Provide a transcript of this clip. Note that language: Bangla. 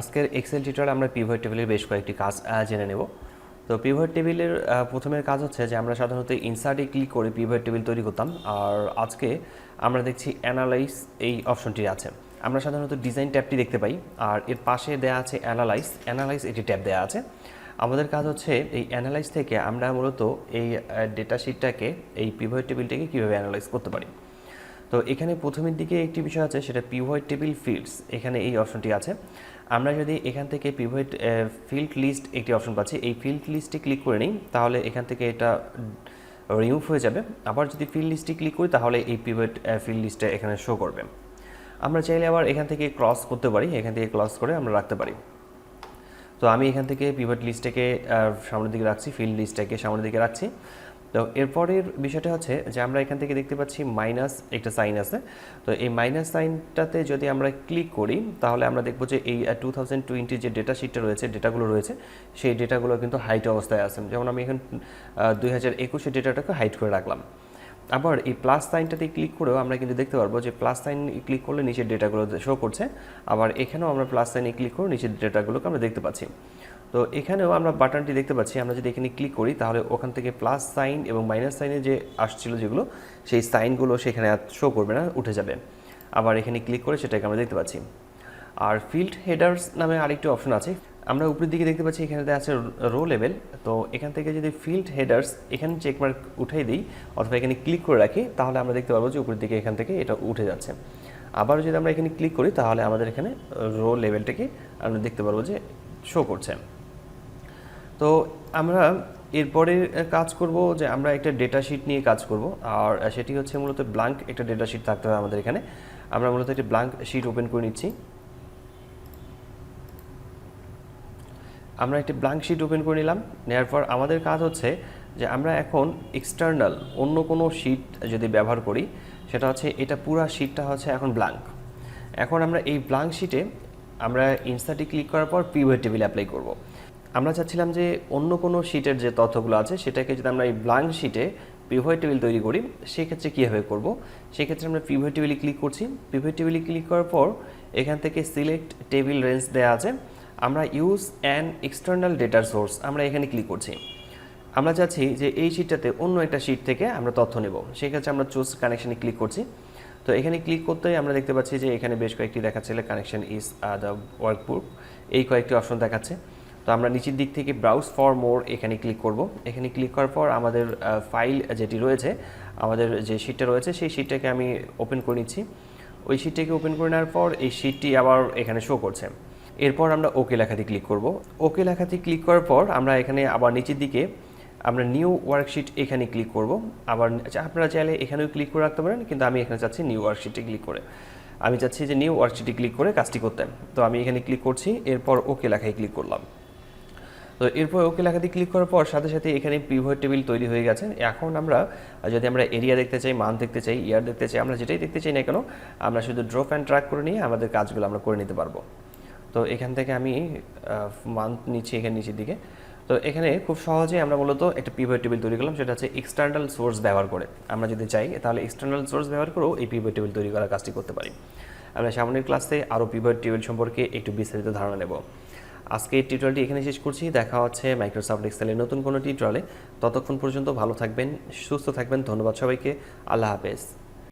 আজকের এক্সেল টিউটোরিয়ালে আমরা পিভট টেবিলের বেশ কয়েকটি কাজ জেনে নেব। তো পিভট টেবিলের প্রথমের কাজ হচ্ছে যে আমরা সাধারণত ইনসার্টে ক্লিক করে পিভট টেবিল তৈরি করতাম। আর আজকে আমরা দেখছি অ্যানালাইজ এই অপশনটি আছে। আমরা সাধারণত ডিজাইন ট্যাবটি দেখতে পাই। আর এর পাশে দেওয়া আছে অ্যানালাইজ অ্যানালাইজ এটি ট্যাব দেওয়া আছে। আমাদের কাজ হচ্ছে এই অ্যানালাইজ থেকে আমরা মূলত এই ডেটা শিটটাকে এই পিভট টেবিলটাকে কীভাবে অ্যানালাইজ করতে পারি। তো এখানে প্রথমের দিকে একটি বিষয় আছে, সেটা পিভয়েড টেবিল ফিল্ডস এখানে এই অপশনটি আছে। আমরা যদি এখান থেকে পিভয়েড ফিল্ড লিস্ট একটি অপশন পাচ্ছি, এই ফিল্ড লিস্টে ক্লিক করে নিই, তাহলে এখান থেকে এটা রিমুভ হয়ে যাবে। আবার যদি ফিল্ড লিস্টে ক্লিক করি, তাহলে এই পিভয়েড ফিল্ড লিস্টে এখানে শো করবে। আমরা চাইলে আবার এখান থেকে ক্রস করতে পারি, এখান থেকে ক্রস করে আমরা রাখতে পারি। তো আমি এখান থেকে পিভট লিস্টটাকে সামনের দিকে রাখছি ফিল্ড লিস্টটাকে সামনের দিকে রাখছি। তো এরপরের বিষয়টা হচ্ছে যে আমরা এখান থেকে দেখতে পাচ্ছি মাইনাস একটা সাইন আছে। তো এই মাইনাস সাইনটাতে যদি আমরা ক্লিক করি, তাহলে আমরা দেখব যে এই টু থাউজেন্ড টোয়েন্টি যে ডেটা শিটটা রয়েছে ডেটাগুলো রয়েছে, সেই ডেটাগুলো কিন্তু হাইট অবস্থায় আছে। যেমন আমি এখন দুই হাজার একুশের ডেটাটাকে হাইট করে রাখলাম। আবার এই প্লাস সাইনটাতে ক্লিক করেও আমরা কিন্তু দেখতে পারব যে প্লাস সাইন ক্লিক করলে নিচের ডেটাগুলো শো করছে। আবার এখানেও আমরা প্লাস সাইনে ক্লিক করে নিচের ডেটাগুলোকে আমরা দেখতে পাচ্ছি। তো এখানেও আমরা বাটনটি দেখতে পাচ্ছি। আমরা যদি এখানে ক্লিক করি, তাহলে ওখান থেকে প্লাস সাইন এবং মাইনাস সাইনে যে আসছিল যেগুলো, সেই সাইনগুলো সেখানে আর শো করবে না, উঠে যাবে। আবার এখানে ক্লিক করে সেটাকে আমরা দেখতে পাচ্ছি। আর ফিল্ড হেডার্স নামে আরেকটি অপশন আছে। আমরা উপরের দিকে দেখতে পাচ্ছি এখানে আছে রো লেভেল তো এখান থেকে যদি ফিল্ড হেডার্স এখানে চেকমার্ক উঠাই দিই, অথবা এখানে ক্লিক করে রাখি, তাহলে আমরা দেখতে পারব যে উপরের দিকে এখান থেকে এটা উঠে যাচ্ছে। আবার যদি আমরা এখানে ক্লিক করি, তাহলে আমাদের এখানে রো লেভেলটাকে আমরা দেখতে পারব যে শো করছে। তো আমরা এরপরে কাজ করব যে আমরা একটা ডেটা শিট নিয়ে কাজ করব। আর সেটি হচ্ছে মূলত ব্ল্যাঙ্ক একটা ডেটা শিট থাকতে হবে আমাদের এখানে। আমরা মূলত একটি ব্ল্যাঙ্ক শিট ওপেন করে নিচ্ছি। আমরা একটি ব্ল্যাঙ্ক শিট ওপেন করে নিলাম। নেওয়ার পর আমাদের কাজ হচ্ছে যে আমরা এখন এক্সটার্নাল অন্য কোনো শিট যদি ব্যবহার করি, সেটা হচ্ছে, এটা পুরা শিটটা হচ্ছে এখন ব্ল্যাঙ্ক এখন আমরা এই ব্ল্যাঙ্ক শিটে আমরা ইনস্টাটি ক্লিক করার পর পিওয়ার টেবিল অ্যাপ্লাই করব। আমরা চাচ্ছিলাম যে অন্য কোনো শিটের যে তথ্যগুলো আছে, সেটাকে যদি আমরা এই ব্ল্যাঙ্ক শিটে পিভয় টেবিল তৈরি করি, সেক্ষেত্রে কীভাবে করব? সেক্ষেত্রে আমরা পিভয় টেবিলে ক্লিক করছি। পিভয় টেবিলে ক্লিক করার পর এখান থেকে সিলেক্ট টেবিল রেঞ্জ দেওয়া আছে। আমরা use an external data source আমরা এখানে ক্লিক করছি। আমরা চাচ্ছি যে এই শিটটাতে অন্য একটা শিট থেকে আমরা তথ্য নেব। সেক্ষেত্রে আমরা চুজ কানেকশনে ক্লিক করছি। তো এখানে ক্লিক করতেই আমরা দেখতে পাচ্ছি যে এখানে বেশ কয়েকটি দেখাচ্ছে কানেকশন ইজ দ্য ওয়ার্কবুক এই কয়েকটি অপশন দেখাচ্ছে। তো আমরা নিচের দিক থেকে ব্রাউজ ফর মোর এখানে ক্লিক করব। এখানে ক্লিক করার পর আমাদের ফাইল যেটি রয়েছে, আমাদের যে শিটটা রয়েছে, সেই শিটটাকে আমি ওপেন করে নিচ্ছি। ওই শিটটাকে ওপেন করে নেওয়ার পর এই শিটটি আবার এখানে শো করছে। এরপর আমরা ওকে লেখাতে ক্লিক করব। ওকে লেখাতে ক্লিক করার পর আমরা এখানে আবার নিচের দিকে আমরা নিউ ওয়ার্কশিট এখানে ক্লিক করব। আবার আপনারা চাইলে এখানেও ক্লিক করে রাখতে পারেন, কিন্তু আমি এখানে চাচ্ছি নিউ ওয়ার্কশিটে ক্লিক করে। আমি চাচ্ছি যে নিউ ওয়ার্কশিটে ক্লিক করে কাজটি করতে। তো আমি এখানে ক্লিক করছি, এরপর ওকে লেখায় ক্লিক করলাম। তো এরপর ওকে লেখাতে ক্লিক করার পর সাথে সাথে এখানে পিভট টেবিল তৈরি হয়ে গেছে। এখন আমরা, যদি আমরা এরিয়া দেখতে চাই মান দেখতে চাই ইয়ার দেখতে চাই, আমরা যেটাই দেখতে চাই না কেন, আমরা শুধু ড্রপ অ্যান্ড ট্র্যাক করে নিয়ে আমাদের কাজগুলো আমরা করে নিতে পারব। তো এখান থেকে আমি মান্থ নিচ্ছি এখানে নিচের দিকে। তো এখানে খুব সহজে আমরা মূলত একটা পিভট টেবিল তৈরি করলাম, সেটা হচ্ছে এক্সটার্নাল সোর্স ব্যবহার করে। আমরা যদি চাই, তাহলে এক্সটার্নাল সোর্স ব্যবহার করেও এই পিভট টেবিল তৈরি করার কাজটি করতে পারি। আমরা সামনের ক্লাসে আরও পিভট টেবিল সম্পর্কে একটু বিস্তারিত ধারণা নেব। আজকে এই টিউটোরিয়ালটি এখানে শেষ করছি। দেখা হচ্ছে মাইক্রোসফট এক্সেলের নতুন কোনো টিউটোরিয়ালে ততক্ষণ পর্যন্ত ভালো থাকবেন, সুস্থ থাকবেন। ধন্যবাদ সবাইকে। আল্লাহ হাফেজ।